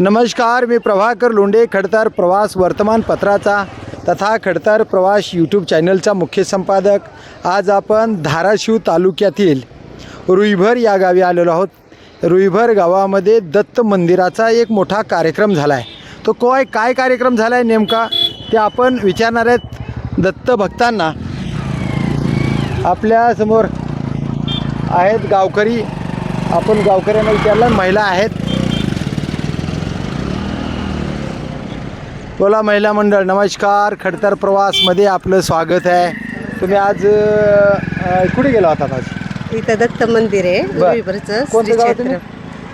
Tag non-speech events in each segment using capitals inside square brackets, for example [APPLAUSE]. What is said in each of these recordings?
नमस्कार मी प्रभाकर लोंडे खडतर प्रवास वर्तमानपत्राचा तथा खडतर प्रवास यूट्यूब चॅनलचा मुख्य संपादक. आज आपण धाराशिव तालुक्यातील रुईभर या गावी आलेलो आहोत. रुईभर गावामध्ये दत्त मंदिराचा एक मोठा कार्यक्रम झाला आहे तो काय काय कार्यक्रम झाला आहे नेमका? ते आपण विचारणार आहेत दत्त भक्तांना. आपल्यासमोर आहेत गावकरी. आपण गावकऱ्यांना विचारलं महिला आहेत. बोला महिला मंडळ नमस्कार खडतर प्रवासमध्ये आपलं स्वागत आहे तुम्ही आज अ, कुठे गेला होता आज इथं दत्त मंदिर आहे बर. कोणतं गाव?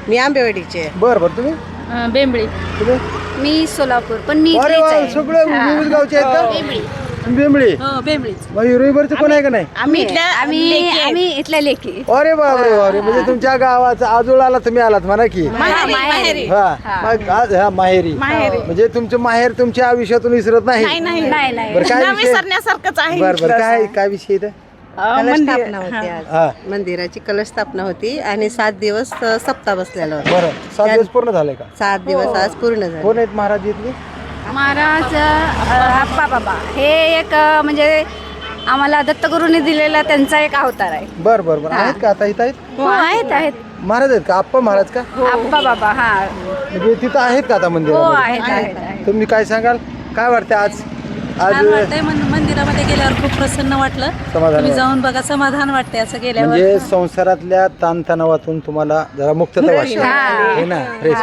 मी आंबेवाडीचे आहे. बरं बरं तुम्ही अं, बेंबळी तुम्ही मी सोलापूर पण मी अरे इथलीच वा आहे. सगळे. विविध गावचे आहेत का बेंबळी बेंबळी? हो बेंबळीच. मग रुईभरचं कोण आहे का नाही? आम्ही इथल्या आम्ही आम्ही इथल्या लेकी. अरे बापरे बापरे म्हणजे तुमच्या गावाचा आजोळाला तुम्ही आलात म्हणा की. माहेरी, माहेरी. हा मग आज हा माहेरी. माहेरी. म्हणजे तुमचं माहेर तुमच्या आयुष्यातून विसरत नाही? नाही नाही. बरं काय विषय? विसरण्यासारखंच आहे. बरं बरं काय काय विषय इथं? होती हा. आज. मंदिराची कलश स्थापना होती आणि सात दिवस अ, सप्ताह बसलेला होता. बरं सात दिवस पूर्ण झाले का? सात दिवस आज पूर्ण झाले. कोण आहेत महाराज इथली? महाराज आप्पा बाबा. हे एक म्हणजे आम्हाला दत्तगुरूंनी दिलेला त्यांचा एक अवतार आहे. बर बर बर. आहेत का आता? इथं आहेत? हो आहेत आहेत. महाराज आहेत का? आप्पा महाराज का? आप्पा बाबा हा. म्हणजे तिथं आहेत का आता हो आहेत आहेत तुम्ही काय सांगाल? काय वाटतं आज? आज छान वाटतंय? मन- मंदिरामध्ये गेल्यावर खूप प्रसन्न वाटलं. समाधान तुम्ही वाटलं. जाऊन बघा समाधान वाटते असं गेल्यावर. म्हणजे संसारातल्या ताणतणावातून तुम्हाला जरा मुक्तता वाटते हा. हे ना फ्रेश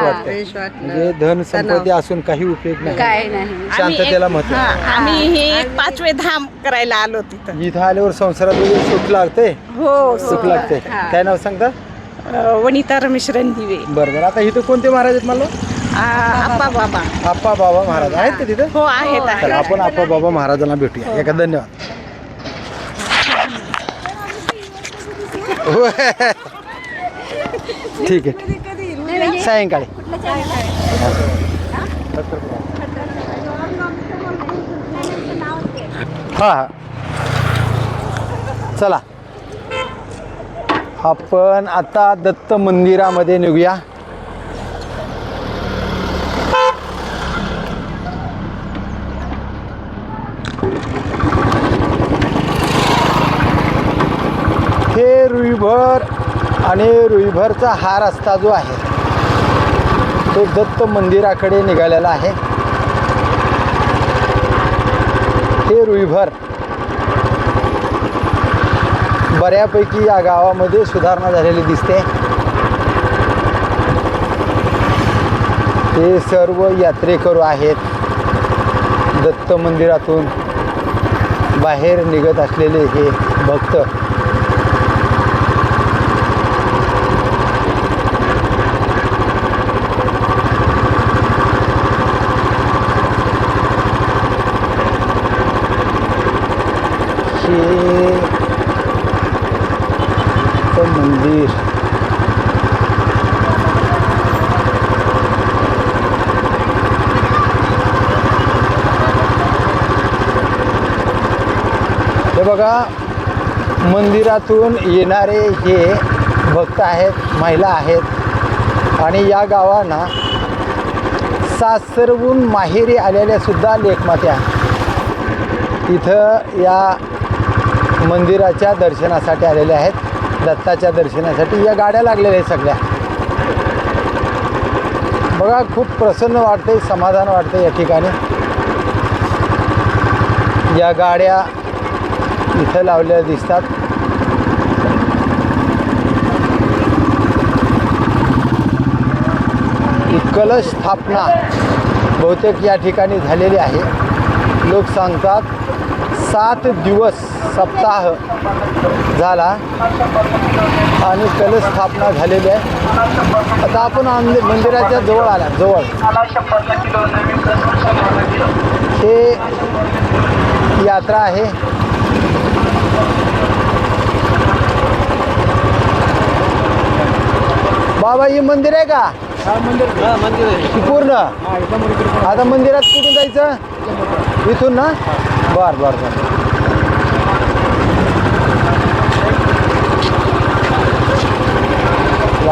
वाटते म्हणजे धन संपत्ती असून काही उपयोग नाही. काय नाही. शांततेला महत्त्व आहे. आम्ही हे. एक पाचवे धाम करायला आलो तिथं. इथं आल्यावर संसारात वगैरे सुख लागते हो सुख लागते काय नाव सांगता? अं, वनिता रमेश रणदिवे. बरं बरं. आता इथं कोणते महाराज आहेत मला आप्पा बाबा. आप्पा बाबा महाराज. आहेत का तिथं? हो आहेत आहेत. तर आपण आप्पा बाबा महाराजांना भेटूया. एका धन्यवाद. [LAUGHS] ठीक आहे ठीक आहे. सायंकाळी. हा हा. चला. आपण आता दत्त मंदिरामध्ये निघूया हे रुईभर आणि रुईभरचा हा रस्ता जो आहे तो दत्त मंदिराकडे निघालेला आहे. हे रुईभर बऱ्यापैकी या गावामध्ये सुधारणा झालेली दिसते. हे सर्व यात्रेकरू आहेत. दत्त मंदिरातून बाहेर निघत असलेले हे भक्त हे दत्त मंदिर हे बघा मंदिरातून येणारे हे भक्त आहेत महिला आहेत. आणि या गावांना सासरवून माहेरी आलेल्या सुद्धा लेखमात्या इथं या मंदिराच्या दर्शनासाठी आलेल्या आहेत. दत्ताच्या दर्शनासाठी या गाड्या लागलेल्या आहेत सगळ्या. बघा खूप प्रसन्न वाटते समाधान वाटते या ठिकाणी. या गाड्या इथं लावलेल्या दिसतात. कलश स्थापना बहुतेक या ठिकाणी झालेली आहे. लोक सांगतात सात दिवस सप्ताह झाला आणि कलश स्थापना झालेली आहे. आता आपण आंद- मंदिराच्या जवळ आला जवळ. हे यात्रा आहे. बाबा ही मंदिर आहे का? पूर्ण? आता मंदिरात कुठून जायचं? इथून ना? बर बर बर.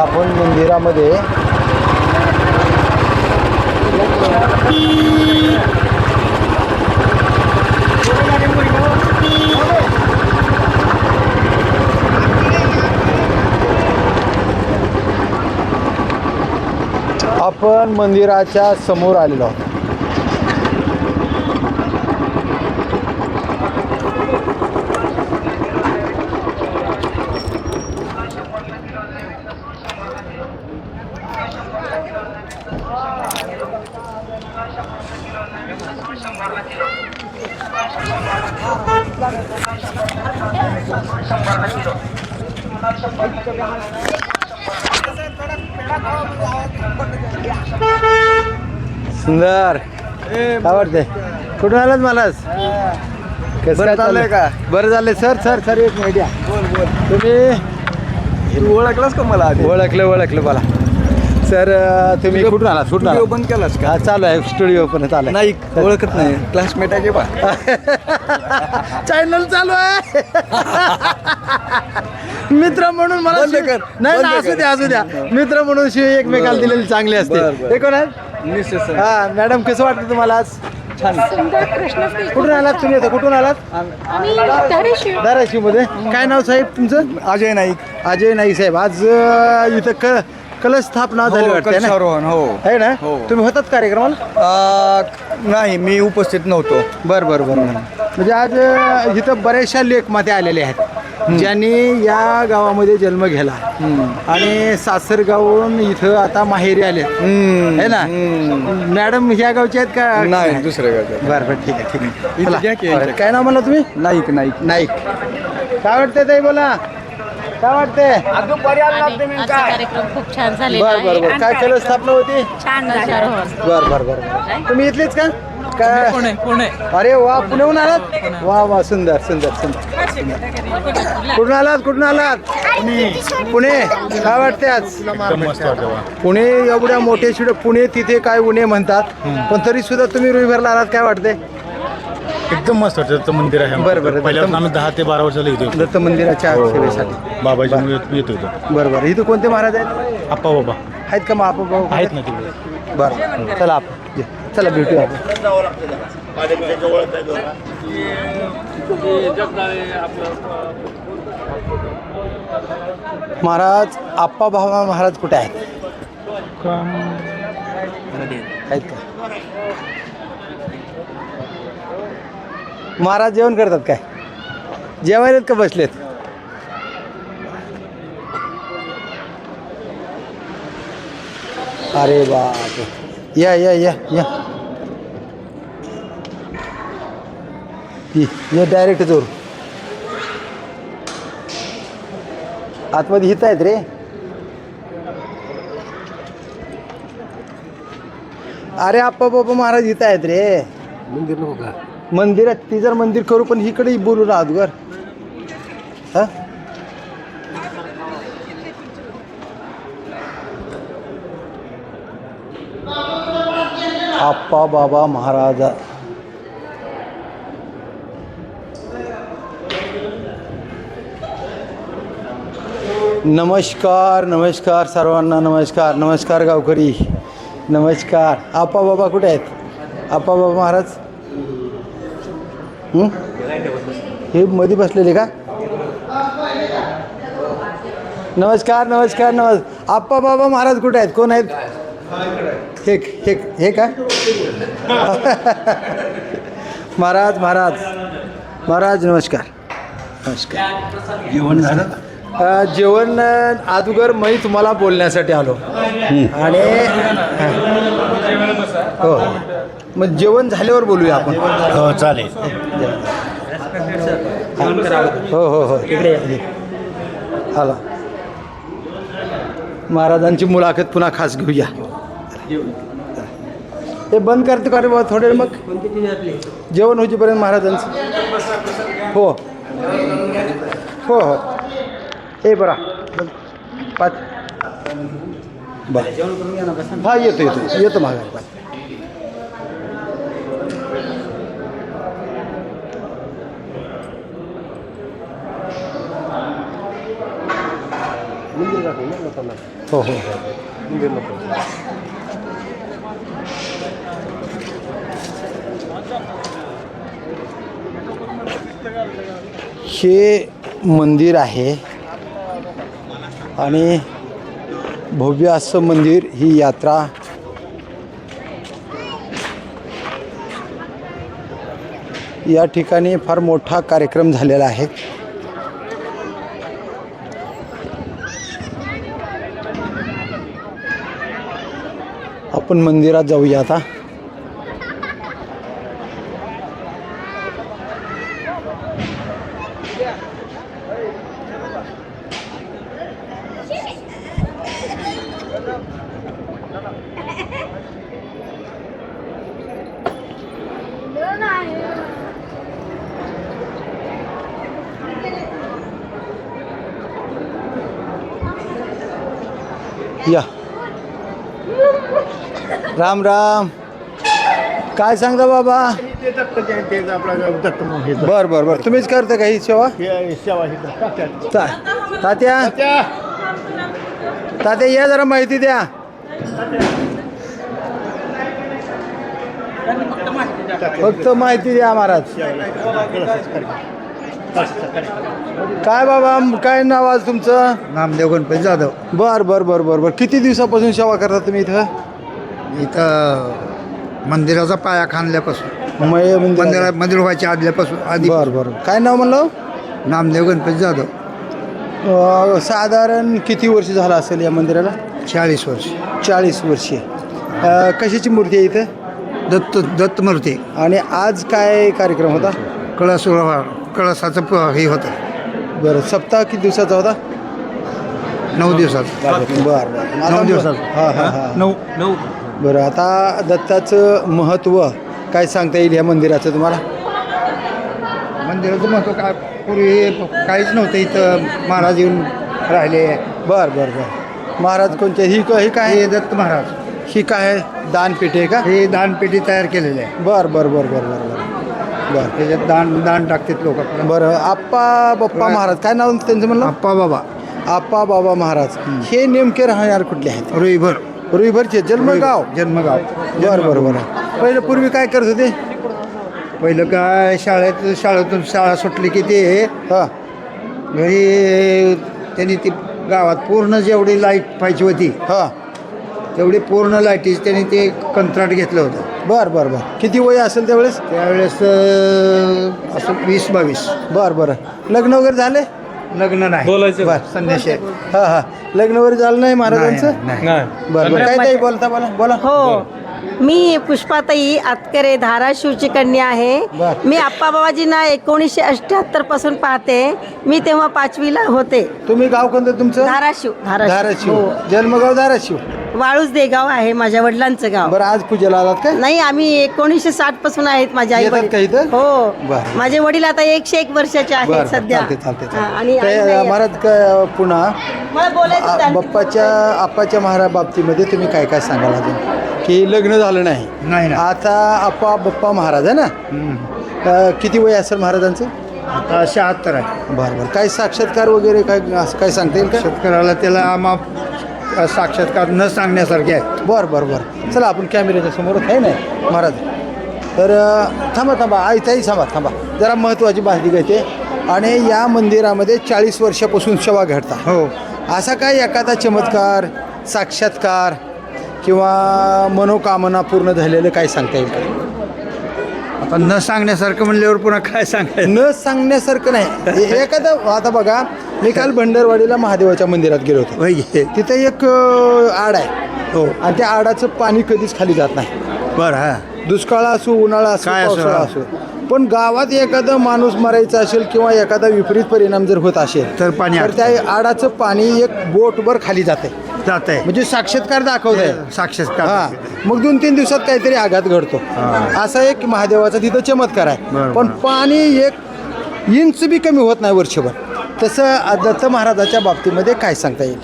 आपण मंदिरामध्ये. आपण मंदिराच्या समोर आलेलो आहोत. सुंदर. वाटतंय? कुठून आलात मलाच कसं काय चाललंय? का? बरं झालंय सर सर सर एक मिनिट या. तुम्ही? ओळखलास का मला ओळखलं ओळखलं मला. सर तुम्ही कुठून कुठून व्हिडिओ आलात? बंद केलास का? चालू आहे स्टुडिओ पण चालू आहे. नाही ओळखत नाही. क्लासमेट आहे बा? [LAUGHS] चॅनल चालू आहे. [LAUGHS] मित्र म्हणून मला नाही असू. द्या असू द्या. मित्र म्हणून शिव एकमेकाला दिलेली चांगली असते. हे कोण हा मॅडम कसं वाटतं तुम्हाला आज? छान. कुठून आलात तुम्ही आता? कुठून आलात? धाराशिव. मध्ये काय नाव साहेब तुमचं? अजय नाईक. अजय नाईक साहेब. आज अं, इथं क कलश स्थापना झाली हो, वाटते ना? कक्षारोहण, हो. आहे ना? हो. तुम्ही होतात कार्यक्रमाला? आ, नाही मी उपस्थित नव्हतो. बरं बरं बरं. म्हणजे आज अं, इथं बऱ्याचशा लेखमाते आलेले आहेत. ज्यांनी या गावामध्ये जन्म घेतला आणि सासरगावून इथं आता माहेरी आले. हम्म, है ना. मॅडम ह्या गावचे आहेत का? नाही दुसऱ्या गावचं बरं बरं ठीक आहे ठीक आहे. चला. काय नाव म्हणला तुम्ही? नाईक नाईक. नाईक. काय वाटतंय ताई बोला. काय वाटतंय? आजचा कार्यक्रम खूप छान झालेला बर बर बर. काय केलं स्थापना होती? छान झालं बर बर बर बर. तुम्ही इथलेच का? काय? पुणे पुणे अरे वा पुण्याहून आलात? वा वा सुंदर सुंदर सुंदर. कुठून आलात कुठून आलात? पुणे. काय वाटते आज? पुणे एवढ्या मोठे शिड पुणे तिथे काय उणे म्हणतात. पण तरी सुद्धा तुम्ही रुईभरला आलात काय वाटते एकदम मस्त वाटतं दत्त मंदिर आहे. बरं, बरं. पहिल्यापासून आम्ही दहा ते बारा वर्षाला येतो दत्त मंदिराच्या हो, सेवेसाठी. बाबाजी येतो इथं. बरं बरं. इथं कोणते महाराज आहेत? आप्पा बाबा. आहेत का मग आपण भाऊ आहेत ना तिकडे. बरं. चला आपण ये. चला भेटूया. आपण महाराज आप्पा भावा महाराज कुठे आहेत? आहेत का? महाराज जेवण करतात काय? जेवायलेत का बसलेत? अरे बाप या या या या. ये डायरेक्ट जोर. आतमध्ये हित आहेत रे. अरे आप्पा बाबा महाराज इथं आहेत रे. मंदिर मंदिरात ती जर मंदिर करू पण इकडे बोलू ना अगोदर हा? आप्पा बाबा महाराजा. नमस्कार नमस्कार सर्वांना नमस्कार नमस्कार गावकरी. नमस्कार. आप्पा बाबा कुठे आहेत? आप्पा बाबा महाराज? हे? मध्ये बसलेले का? नमस्कार नमस्कार नमस् आप्पा बाबा महाराज कुठे आहेत? कोण आहेत? हे हे हे का [LAUGHS] महाराज महाराज. महाराज नमस्कार. नमस्कार. जेवण झालं? जेवण अगोदर मी तुम्हाला बोलण्यासाठी आलो. आणि हो. मग जेवण झाल्यावर बोलूया आपण. हो चालेल. हो हो हो. आला. महाराजांची मुलाखत पुन्हा खास घेऊया. ते बंद करते का रे बा थोडे मग. जेवण होईपर्यंत महाराजांचं. हो. हो हो. ए बरा. पाच. बरं. हा येतो येतो. येतो माघारी हो हो हो. हे मंदिर आहे. आणि भव्य असं मंदिर ही यात्रा या ठिकाणी फार मोठा कार्यक्रम झालेला आहे. आपण मंदिरात जाऊया आता. या. राम राम. काय सांगता बाबा? बर बर बर. तुम्हीच करता का ही सेवा? ता- तात्या? तात्या या जरा माहिती द्या. फक्त माहिती द्या महाराज. काय बाबा काय नाव आज तुमचं? नामदेव गणपती जाधव. बर बर बर बर बर. किती दिवसापासून सेवा करता तुम्ही इथं? इथं मंदिराचा पाया खांदल्यापासून. मय मंदिर मंदिरा मंदिर व्हायच्या आदल्यापासून आधी. बर बर. काय नाव म्हणलं? नामदेव गणपती जाधव. अं, साधारण किती वर्ष झालं असेल या मंदिराला? चाळीस वर्ष. चाळीस वर्षे. अं, कशाची मूर्ती आहे इथं? दत्त दत्त मूर्ती. आणि आज काय कार्यक्रम होता? कळस कळसाचं प- हे होतं. बरं सप्ताह किती दिवसाचा होता? नऊ दिवसात. बरं बरं. नऊ दिवसात. हां हां हां. नऊ. नऊ. बरं आता दत्ताचं महत्त्व काय सांगता येईल या मंदिराचं तुम्हाला? मंदिराचं महत्त्व काय? पूर्वी काहीच नव्हतं इथं महाराज येऊन राहिले. बरं बरं बरं. महाराज कोणते? ही ही काय? हे दत्त महाराज. ही काय? आहे? दानपेटी आहे का? हे दानपेटी तयार केलेली आहे. बरं बरं बरं बरं बरं बरं. बरं. त्याच्यात दान दान टाकतात लोक. बरं आप्पा बाप्पा महाराज काय नाव त्यांचं म्हणलं? आप्पा बाबा. आप्पा बाबा महाराज. हे नेमके राहणार कुठले आहेत? रुईभर. रुईभरचे जन्मगाव? जन्मगाव. बरं बरं बरं. पहिले पूर्वी काय करत होते? पहिलं काय शाळेत शाळेतून शाळा सुटली की ते हां. घरी त्यांनी ती गावात पूर्ण जेवढी लाइट पाहिजे होती हां. तेवढी पूर्ण लाईटीच त्यांनी ते कंत्राट घेतलं होतं. बरं बरं बरं. किती वय असेल त्यावेळेस? त्यावेळेस अं, असं वीस बावीस. बरं बरं. लग्न वगैरे झाले? लग्न नाही. बोलायचं. बरं. संन्याशी हां हां. लग्न वगैरे झालं नाही महाराजांचं? नाही, नाही. बरं बरं. काय ताई बोलता बोला बोला. हो. मी पुष्पाताई आतकरे धाराशिवची कन्या आहे. मी आप्पा बाबाजींना एकोणीसशे अठ्ठ्याहत्तरपासून पाहते. मी तेव्हा पाचवीला होते. तुम्ही गाव कोणतं तुमचं? धाराशिव. धाराशिव. हो. जन्मगाव धाराशिव. वाळूज देगाव आहे माझ्या वडिलांचं गाव. बरं आज पूजेला आलात काय? नाही आम्ही एकोणीसशे साठपासून आहेत माझे आई येतात का इथं? हो. बर. माझे वडील आता एकशे एक वर्षाचे बरं आहेत सध्या. चालते चालते हा, आणि आई ते, नाही आहे. महाराज काय पुन्हा? मला बोलायचं आ- होतं. बाप्पाच्या आप्पाच्या महाराज बाबतीमध्ये तुम्ही काय काय सांगाल अजून? की लग्न झालं नाही. नाही ना आता आप्पा बाप्पा महाराज आहे ना? हम्म. अ, किती वय असेल महाराजांचं? आता शहात्तर आहे. बरं बरं. काय साक्षात्कार वगैरे काय असं काय सांगता येईल का? शेतकऱ्याला त्याला आम्हा साक्षात्कार न सांगण्यासारखे आहे बरं बरं बरं. चला आपण कॅमेऱ्याच्या समोर आहे ना? महाराज. तर थांबा थांबा. आई ताई थांबा थांबा. जरा महत्त्वाची माहिती घेते. आणि या मंदिरामध्ये चाळीस वर्षापासून सेवा घडता हो. असा काय एखादा चमत्कार साक्षात्कार किंवा मनोकामना पूर्ण झालेलं काय सांगता येईल? आता न सांगण्यासारखं म्हणल्यावर पुन्हा काय सांगायचं? न सांगण्यासारखं नाही. एखादं आता बघा मी काल भंडरवाडीला महादेवाच्या मंदिरात गेलो होतो. होय. तिथे एक अ, आड आहे. हो. आणि त्या आडाचं पाणी कधीच खाली जात नाही. बरं हा. दुष्काळ असो उन्हाळा असो काय असो, पावसाळा हा. असो. पण गावात एखादा माणूस मरायचा असेल किंवा एखादा विपरीत परिणाम जर होत असेल तर पाणी तर त्या आडाचं पाणी एक बोटभर खाली जाते जात आहे म्हणजे साक्षात्कार दाखवत आहे साक्षात्कार हा. मग दोन तीन दिवसात काहीतरी आघात घडतो. असा एक महादेवाचा तिथं चमत्कार आहे. पण पाणी एक इंच बी कमी होत नाही वर्षभर. तसं दत्त महाराजाच्या बाबतीमध्ये काय सांगता येईल?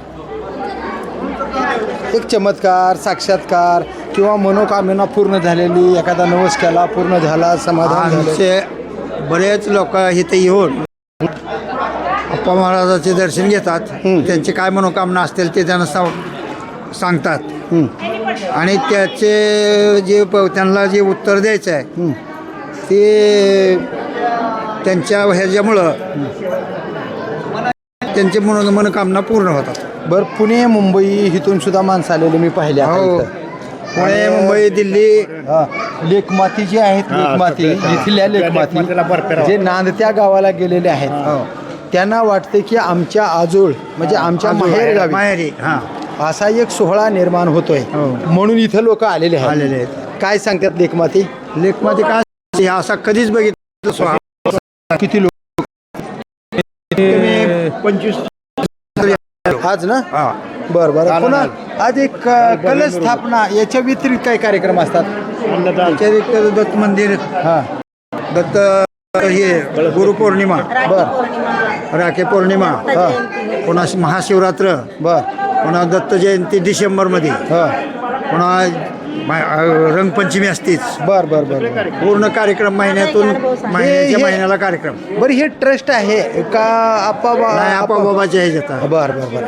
एक चमत्कार साक्षात्कार किंवा मनोकामना पूर्ण झालेली एखादा नवस केला पूर्ण झाला समाधान झालं. बरेच लोक इथे येऊन अप्पा महाराजाचे दर्शन घेतात. त्यांची काय मनोकामना असतील ते त्यांना सांग- सांगतात. आणि त्याचे जे त्यांना जे उत्तर द्यायचं आहे ते त्यांच्या ह्याच्यामुळं त्यांचे मन मनोकामना पूर्ण होतात. बरं पुणे मुंबई इथून सुद्धा माणसं आलेली मी पाहिले आता हो. पुणे मुंबई दिल्ली. हा, लेखमाती जे आहेत हा, लेखमाती. इथल्या लेखमाती जे नांदत्या गावाला गेलेले आहेत त्यांना वाटते की आमच्या आजोळ म्हणजे आमच्या माहेर गावी माहेरी हा. असा एक सोहळा निर्माण होतोय. हो. म्हणून इथं लोक आलेले आहेत. आलेले आहेत. काय सांगतात लेखमाती लेखमध्ये काय? हे असा कधीच बघितलं सोहळा. किती लोक पंचवीस आज ना? हा. बर बर. पुन्हा आज एक कलश स्थापना याच्या व्यतिरिक्त काही कार्यक्रम असतात? व्यतिरिक्त दत्त मंदिर. हा. दत्त हे गुरुपौर्णिमा बर. राखे पौर्णिमा. हा. पुन्हा महाशिवरात्र. बर. पुन्हा दत्त जयंती डिसेंबरमध्ये. हा. पुन्हा मा- रंगपंचमी असतीच. बर बर बर बर. पूर्ण कार्यक्रम महिन्यातून महिन्याच्या महिन्याला कार्यक्रम. बरं हे ट्रस्ट आहे का आप्पा बाबाच्या ह्याच्यात बर बर बर.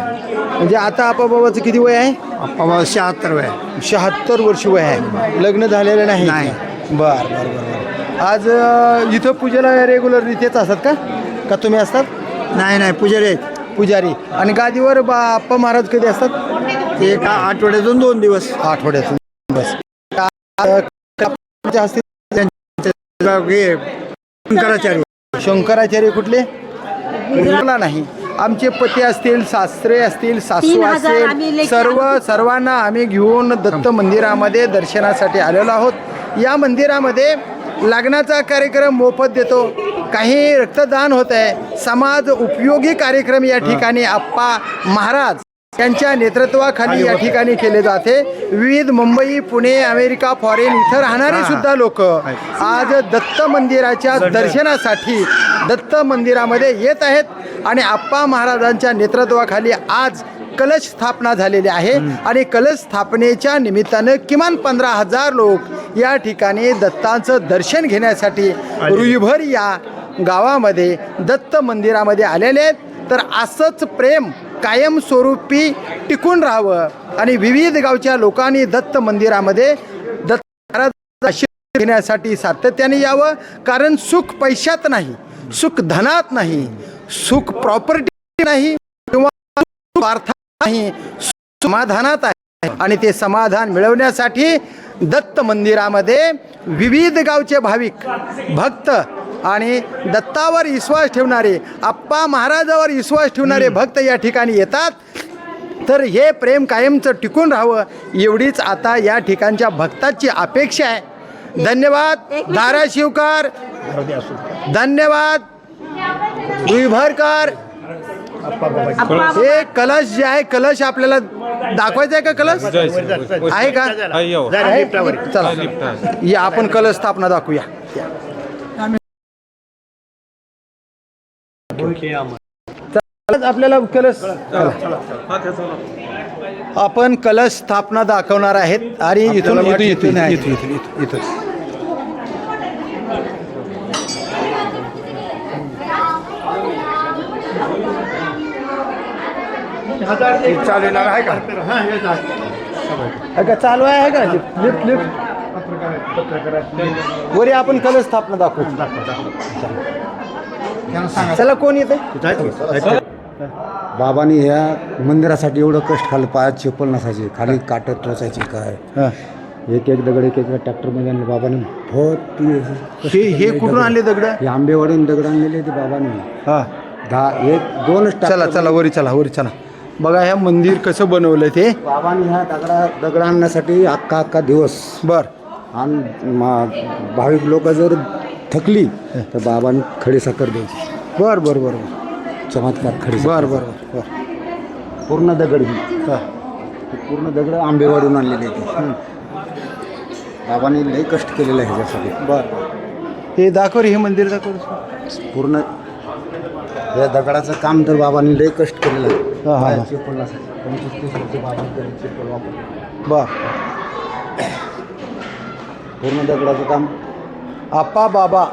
म्हणजे आता आप्पा बाबाचं किती वय आहे? आपा बाबा शहात्तर वय शहात्तर वर्ष वय आहे. लग्न झालेलं नाही. नाही. बर बर बर बर. आज अ, इथं पूजेला रेग्युलर इथेच असतात का? का तुम्ही असतात? नाही नाही पुजारी आहेत. पुजारी. आणि गादीवर बा आप्पा महाराज कधी असतात? ते एका आठवड्यातून दोन दिवस. आठवड्यातून बस. शंकराचार्य. शंकराचार्य कुठले? मला नाही. आमचे पती असतील सासरे असतील सासू लेकी सर्व सर्वांना आम्ही घेऊन दत्त मंदिरामध्ये दर्शनासाठी आलेलो आहोत. या मंदिरामध्ये लग्नाचा कार्यक्रम मोफत देतो. काही रक्तदान होत आहे समाज उपयोगी कार्यक्रम या ठिकाणी आप्पा महाराज. त्यांच्या नेतृत्वाखाली या ठिकाणी केले जाते. विविध मुंबई पुणे अमेरिका फॉरेन इथं राहणारे सुद्धा लोक आज दत्त मंदिराच्या दर्शनासाठी दत्त मंदिरामध्ये येत आहेत आणि आप्पा महाराजांच्या नेतृत्वाखाली आज कलश स्थापना झालेली आहे. आणि कलश स्थापनेच्या निमित्तानं किमान पंधरा हजार लोक या ठिकाणी दत्तांचं दर्शन घेण्यासाठी रुईभर या गावामध्ये दत्त मंदिरामध्ये आलेले आहेत. तर असंच प्रेम कायमस्वरूपी टिकून राहावं आणि विविध गावच्या लोकांनी दत्त मंदिरामध्ये दत्त महाराजांचा घेण्यासाठी सातत्याने यावं. कारण सुख पैशात नाही सुख धनात नाही सुख प्रॉपर्टी नाही किंवा नाही सुख समाधानात आहे. आणि ते समाधान मिळवण्यासाठी दत्त मंदिरामध्ये विविध गावचे भाविक भक्त आणि दत्तावर विश्वास ठेवणारे आप्पा महाराजावर विश्वास ठेवणारे भक्त या ठिकाणी येतात. तर हे प्रेम कायमचं टिकून राहावं एवढीच आता या ठिकाणच्या भक्ताची अपेक्षा आहे. धन्यवाद धाराशिवकर. धन्यवाद रुईभरकर हे कलश जे आहे कलश आपल्याला दाखवायचा आहे का कलश? आहे का? चला. या आपण कलश स्थापना दाखवूया. आपल्याला कलश आपण कलश स्थापना दाखवणार आहेत. आणि इथून इथून इथून इथून. इथून इथून चालणार आहे का? आहे का चालू आहे का? Lift lift. वरी आपण कलश स्थापना दाखवू. चला कोण येते बाबांनी ह्या मंदिरासाठी एवढं कष्ट खाल्लं पायात चप्पल नसायचे खाली काटत टोचायचे काय? एक एक दगड एक एक ट्रॅक्टरमध्ये आणले बाबांनी. बहुत हे हे कुठून आणले दगड? हे आंबेवाडून दगड आणलेले ते बाबांनी. हा. दहा एक दोनच चला चला वरी चला वरी चला. बघा ह्या मंदिर कसं बनवलं ते? बाबांनी ह्या दगडा दगड आणण्यासाठी अख्खा अख्खा दिवस. बर. आणि मा- भाविक लोक जर थकली तर बाबांनी खडी साखर द्यायची. बर बर बर बर. चमत्कार खडी बर. बर बर बर. पूर्ण दगड ही. ते पूर्ण दगड आंबेवाडून आणलेले ते बाबांनी लई कष्ट केलेलं आहे ह्याच्यासाठी. बर हे दाखव रे हे मंदिर दाखव पूर्ण या दगडाचं काम तर बाबांनी लई कष्ट केलेलं आहे. हा, हा. पंचवीस तीस वर्ष. बर. पूर्ण दगडाचं काम. आप्पा बाबा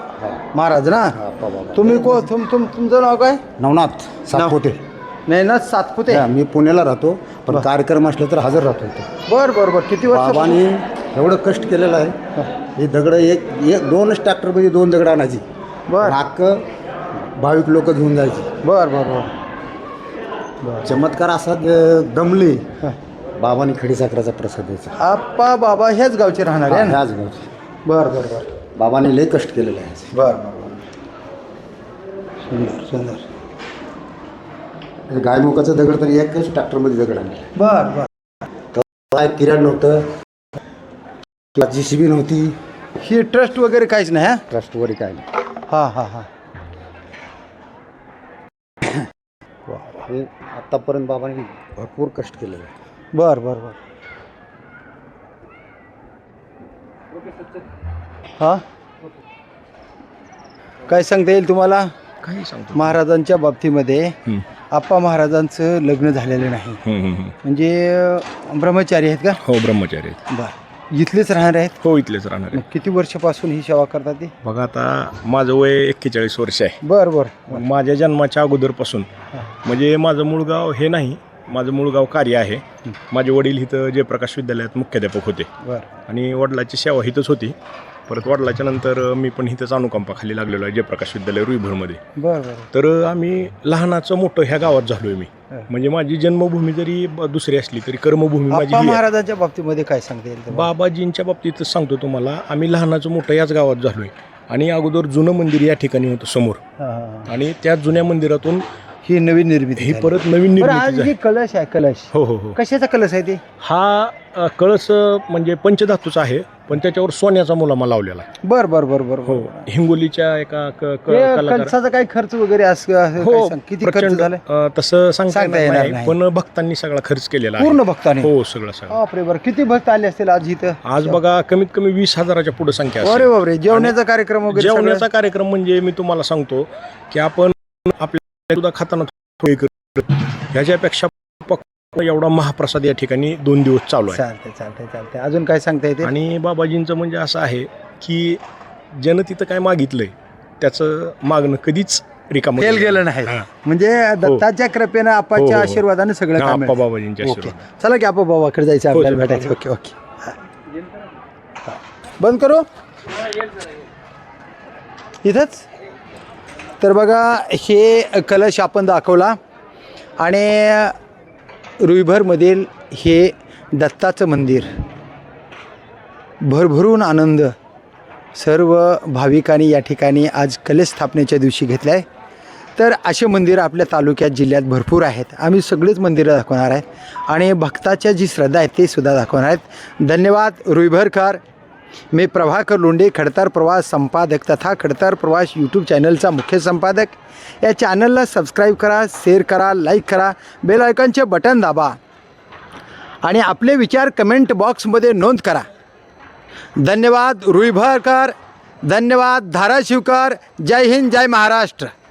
महाराज ना? बाबा. तुम्ही को तुम तुम तुमचं नाव काय? नवनाथ सातपुते. नाही ना सातपुते. हा, मी पुण्याला राहतो पण कार्यक्रम असले तर हजर राहतो इथे. बर बर बर. किती वर्ष बाबांनी एवढं कष्ट केलेलं आहे. हे. दगड एक एक दोनच ट्रॅक्टरमध्ये दोन दगड आणायची. बर. नाक भाविक लोक घेऊन जायचे. बर बर बर. चमत्कार असा ज- दमले बाबाने खडीसाखराचा प्रसाद द्यायचा. आप्पा बाबा ह्याच गावचे राहणार आहे ना? ह्याच गावची. बर बर बर. बाबाने लय कष्ट केलेले आहे बर बर बर. सुंदर सुंदर. गायमुखाचं दगड तर एकच ट्रॅक्टरमध्ये दगड आणले. बर बर. काय किराण नव्हतं. जी सी बी नव्हती. ही ट्रस्ट वगैरे काहीच नाही हा? ट्रस्ट वगैरे काय नाही. हा हा हा. हे आत्तापर्यंत बाबाने भरपूर कष्ट केलेलं आहे बर बर बर. हा? काय सांगता येईल तुम्हाला? काही सांगतो. महाराजांच्या बाबतीमध्ये आप्पा महाराजांचं लग्न झालेलं नाही. म्हणजे अं, ब्रह्मचारी आहेत का? हो ब्रह्मचारी आहेत. बर. इथलेच राहणार आहेत? हो इथलेच राहणार मग आहे किती वर्षापासून ही सेवा करतात ते? बघा आता माझं वय एक्केचाळीस वर्ष आहे. बर बर. माझ्या जन्माच्या अगोदरपासून. म्हणजे माझं मूळ गाव हे नाही माझं मूळ गाव कार्य आहे. माझे वडील इथं जयप्रकाश विद्यालयात मुख्याध्यापक होते. बर. आणि वडिलाची सेवा इथंच होती. परत वडिलाच्या नंतर मी पण इथंच अनुकंपाखाली लागलेलो आहे जयप्रकाश विद्यालय रुईभरमध्ये बर बर तर आम्ही लहानाचं मोठं ह्या गावात झालोय मी. म्हणजे माझी जन्मभूमी जरी ब- दुसरी असली तरी कर्मभूमी माझी आप्पा ही आहे. महाराजांच्या बाबतीमध्ये काय सांगता येईल तुम्हाला? बाबाजींच्या बाबतीतच सांगतो तुम्हाला आम्ही लहानाचं मोठं याच गावात झालोय आणि अगोदर जुनं मंदिर या ठिकाणी होतं समोर हा, हा, हा. आणि त्या जुन्या मंदिरातून ही नवीन निर्मिती ही झाली. परत नवीन बरं, निर्मिती आज झाली. ही कलश आहे कलश. हो हो हो. कशाचा कलश आहे ते? हा अ, कळस अ, म्हणजे पंचधातूचा आहे पण त्याच्यावर सोन्याचा मुलामा लावलेला आहे. बर बर बर बर हो हिंगोलीच्या एका क- क- हे कलाकार कलशाचा काही खर्च वगैरे असं असं हो सांग- किती खर्च प्रचंड अ, तसं सांगता सांगता येणार येणार नाही नाही. पण भक्तांनी सगळा खर्च केलेला आहे. पूर्ण भक्ताने? हो सगळं सगळं. बापरे बर. किती भक्त आले असतील आज इथं? आज बघा कमीत कमी वीस हजाराच्या पुढे संख्या असेल. अरे बापरे जेवण्याचा कार्यक्रम वगैरे? कार्यक्रम म्हणजे मी तुम्हाला सांगतो की आपण आपल्या सुद्धा खाताना. ह्याच्यापेक्षा पक्क एवढा महाप्रसाद या ठिकाणी दोन दिवस चालू आहे चालतंय चालतंय चालतंय अजून काय सांगता येते आणि बाबाजींचं म्हणजे असं आहे की ज्यानं तिथं काय मागितलंय त्याचं मागणं कधीच रिकाम फेल गेलं नाही म्हणजे दत्ताच्या कृपेनं हो, आपाच्या हो. आशीर्वादाने सगळं काम आप्पा मिळतं. बाबाजींच्या आशीर्वाद चला की आपा बाबाकडे जायचं हो, आपल्याला. भेटायचं ओके ओके हा. हा. बंद करू इथंच तर बघा हे कलश आपण दाखवला. आणि रुईभरमधील हे दत्ताचं मंदिर. भरभरून आनंद सर्व भाविकांनी या ठिकाणी आज कलश स्थापनेच्या दिवशी घेतला आहे तर असे मंदिरं आपल्या तालुक्यात जिल्ह्यात भरपूर आहेत. आम्ही सगळेच मंदिरं दाखवणार आहेत. आणि भक्ताच्या जी श्रद्धा आहे ते सुद्धा दाखवणार आहेत. धन्यवाद रुईभरकर. मी प्रभाकर लोंढे खडतर प्रवास संपादक तथा खडतर प्रवास यूट्यूब चॅनलचा मुख्य संपादक। या चॅनलला सबस्क्राईब करा शेअर करा लाईक करा बेल आयकॉनचे बटन दाबा आणि आपले विचार कमेंट बॉक्समध्ये नोंद करा. धन्यवाद रुईभरकर. धन्यवाद धाराशिवकर. जय हिंद जय महाराष्ट्र.